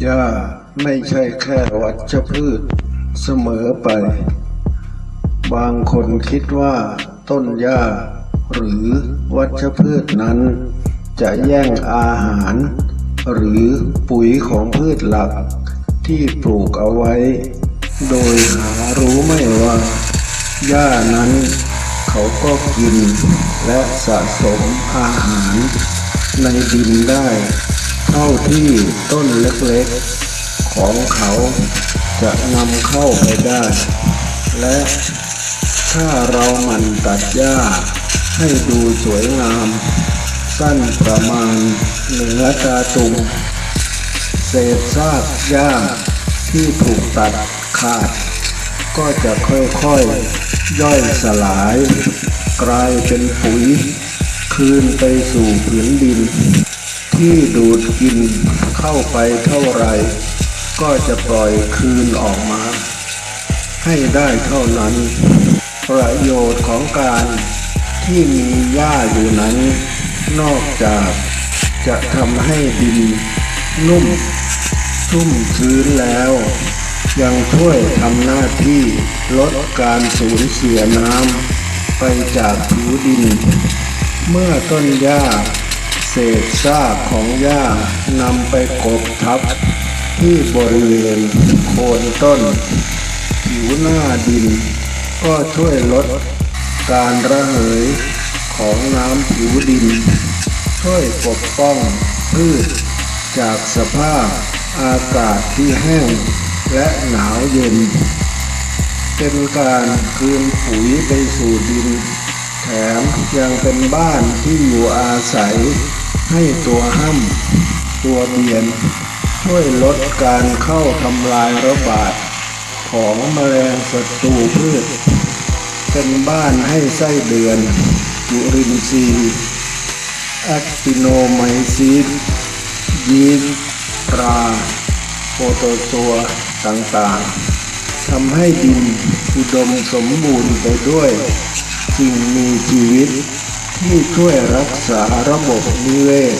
หญ้าไม่ใช่แค่วัชพืชเสมอไป บางคนคิดว่าต้นหญ้าหรือวัชพืชนั้น จะแย่งอาหาร หรือปุ๋ยของพืชหลักที่ปลูกเอาไว้ โดยหารู้ไม่ว่าหญ้านั้น เขาก็กินและสะสมอาหารในดินได้ เท่าที่ต้นเล็กๆ ของเขาจะนำเข้าไปได้ และถ้าเราหมันตัดหญ้าให้ดูสวยงาม สั้นประมาณเหนือตาตุ่มเศษซากหญ้าที่ถูกตัดขาด ก็จะค่อยๆย่อยสลาย กลายเป็นปุ๋ย คืนไปสู่ผืนดิน ที่ดูดกินเข้าไปเท่าไร ก็จะปล่อยคืนออกมา ให้ได้เท่านั้น ประโยชน์ของการที่มีหญ้าอยู่นั้น นอกจากจะทำให้ดิน นุ่มชุ่มชื้นแล้ว ยังช่วยทำหน้าที่ลดการสูญเสียน้ำไปจากผิวดิน เมื่อต้นหญ้า เศษซากของหญ้านำไปกบทับ ที่บริเวณโคนต้น ผิวหน้าดิน ก็ช่วยลดการระเหยของน้ำผิวดิน ช่วยปกป้องพืชจากสภาพอากาศที่แห้งและหนาวเย็น เป็นการคืนปุ๋ยไปสู่ดิน แถมยังเป็นบ้านที่อยู่อาศัย ให้ตัวห้ำตัวเบียน ช่วยลดการเข้าทำลายระบาด ของแมลงศัตรูพืช เป็นบ้านให้ไส้เดือนจุรินทรีย์แอคติโนไมซีดยีนตราโปโตตัวต่างๆทำให้ดินอุดมสมบูรณ์ไปด้วย สิ่งมีชีวิต ที่ช่วยรักษาระบบนิเวศ